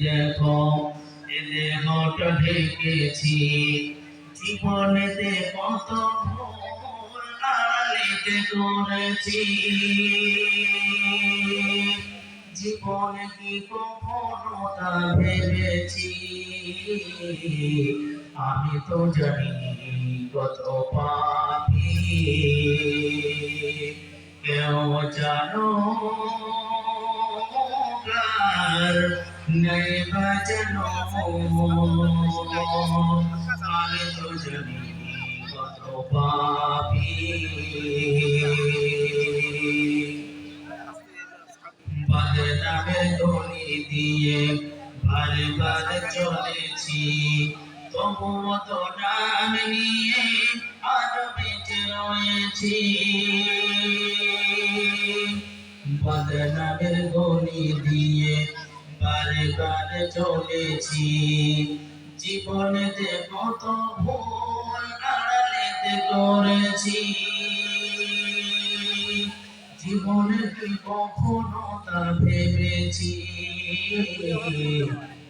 দেখো, এ দেহটা ঢেকেছি কত করেছি। জীবনে কি কখনো ভেবেছি? আমি তো জানি কত পাপি। কেউ জানো নেই বাজানো আমি তো জানি কত পাপি বারে বারে চলেছি তবুও নাম নিয়ে আজ বেঁচে রয়েছি। বদনামের গলি দিয়ে বারে বারে চলেছি। জীবনেতে কত ভুল আড়ালেতে করেছি। জীবনে কি কখনো তা ভেবেছি।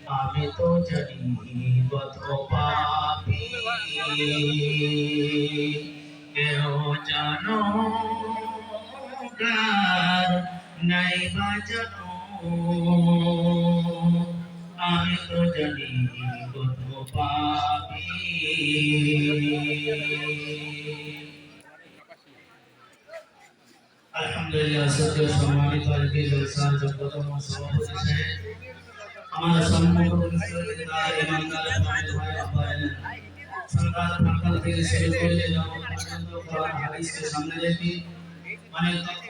আমি তো জানি কত পাপি। কেউ জানো কার নাই বাজানো আমি তো জানি কত পাপি আলহামদুলিল্লাহ অনেক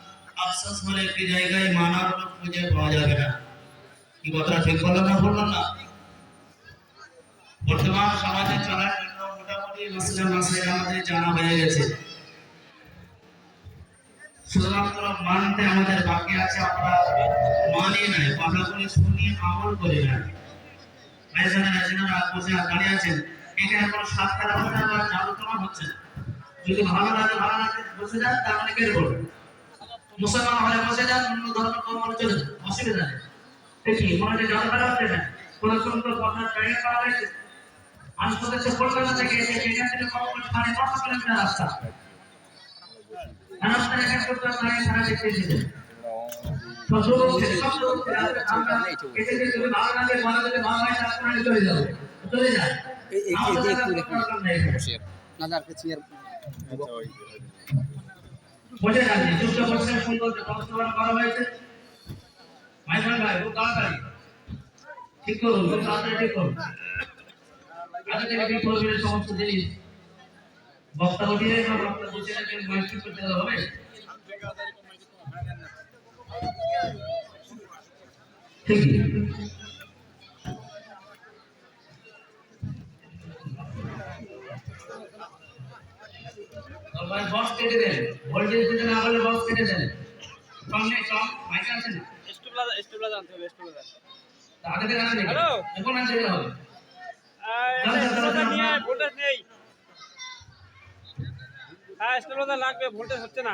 আফসোস বলে একটি জায়গায় মানার লোক খুঁজে পাওয়া যাবে না। কি কথাটা ঠিক বললাম না বললাম না? বর্তমান সমাজে চলার জন্য মোটামুটি মশলা মশাই আমাদের জানা হয়ে গেছে। শুধুমাত্র মানতে আমাদের বাকি আছে, আমরা মানি নাই, কথাগুলি শুনি আমল করি না। ভাইজানা রাজিনারা বসে দাঁড়িয়ে আছেন এখানে কোনো সাত খারাপ বা আলোচনা হচ্ছে। যদি ভালো লাগে ভালো লাগে, বসে যান তাহলে কেটে পড়বে। মুসলমান হলে বসে যান অন্য ধর্ম কর্ম চলে যান অসুবিধা নেই। দেখি মনে হচ্ছে জল ফেলা হচ্ছে না কোনো সুন্দর কথা ট্রেনিং করা হয়েছে? আশপাশে কলকাতা থেকে এসে সেখান থেকে কমপক্ষে সাড়ে পাঁচশো কিলোমিটার রাস্তা? রাস্তা দেখা করতে আপনারা সারা দেখতে এসেছেন থেকে বসে যাচ্ছে চুপচাপ বসে সুন্দর ব্যবস্থাপনা করা হয়েছে। মাইখান ভাই খুব তাড়াতাড়ি। ঠিক করুন, খুব তাড়াতাড়ি ঠিক করুন। আগে থেকে ঠিক করবেন সমস্ত জিনিস। বক্তা উঠিয়ে বক্তা বসে রাখেন মাইক করতে হবে। ঠিক। তারপরে বক্স কেটে দেন। ভোল্টেজ দিতে না পারলে বক্স কেটে দেন। সামনে সব মাইক আছে না। স্টেবিলাইজার স্টেবিলাইজার আনতে হবে স্টেবিলাইজার আগে থেকে আনতে হ্যালো এখন আনতে হবে হ্যাঁ স্টেবিলাইজার লাগবে ভোল্টেজ হচ্ছে না।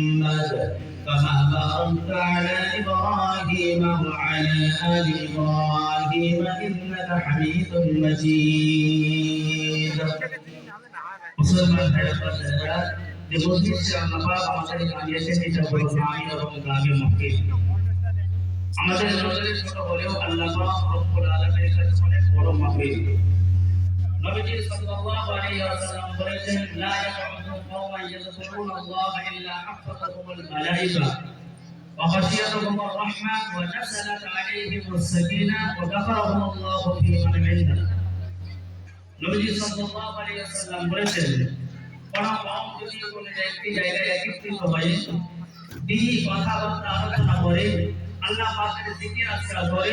كما باركت على إبراهيم وعلى آل إبراهيم إنك حميد مجيد মুসলমান ভাইরা যে বলছে আল্লাহ আমাদের কামিয়েছেন এটা বড় নামী এবং গ্রামে মক্কে আমাদের নজরে ছোট হলেও আল্লাহ রব্বুল আলামিনের কাছে অনেক বড় মাহফিল নবীজি সাল্লাল্লাহু আলাইহি ওয়াসাল্লাম বলেছেন লা ইয়াকুদু কওমান ইয়াযকুরুনা আল্লাহ ইল্লা হাফাযাহুমুল মালায়েকা وغشيتهم الرحمة ونزلت عليهم السكينة وذكرهم الله في من عنده নবীজি সাল্লাল্লাহু আলাইহি ওয়াসাল্লাম বলেছেন কোন কওম যদি কোন একটি জায়গায় একত্রিত হয় তিনি কথাবার্তা আলোচনা করে আল্লাহ পাকের জিকির আজকার করে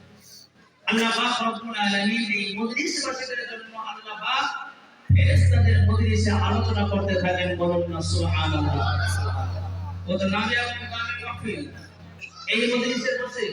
আল্লাহ পাক রব্বুল আলামিন এই মজলিস বাসীদের জন্য আল্লাহ পাক ফেরেশতাদের মজলিসে আলোচনা করতে থাকেন বলুন না, সুবহানাল্লাহ। ও তো নামে আপনি মাহফিল এই মজলিসে বসে